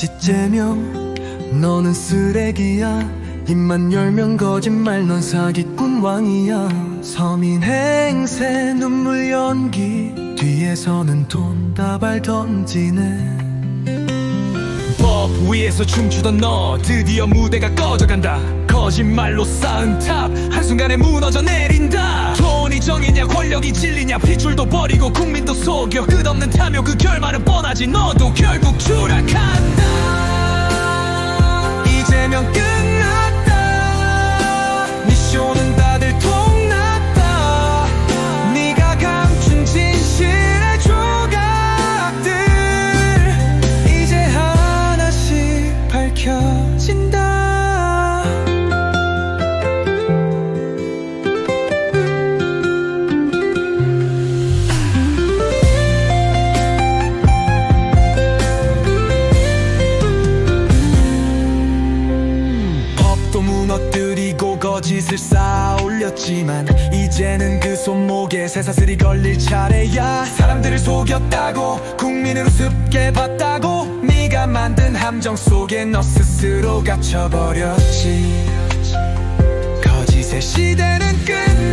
찌째명 너는 쓰레기야. 입만 열면 거짓말 넌 사기꾼 왕이야. 서민 행세 눈물 연기. 뒤에서는 돈 다발 던지네. 법 위에서 춤추던 너 드디어 무대가 꺼져간다. 거짓말로 쌓은 탑 한순간에 무너져 내린다. 돈이 정이냐 권력이 진리냐 핏줄도 버리고 국민도 속여. 끝없는 탐욕 그 결말은 뻔하지. 너도 결국 추락한다 거짓을 쌓아 올렸지만 이제는 그 손목에 새사슬이 걸릴 차례야. 사람들을 속였다고 국민을 우습게 봤다고 네가 만든 함정 속에 너 스스로 갇혀버렸지. 거짓의 시대는 끝났다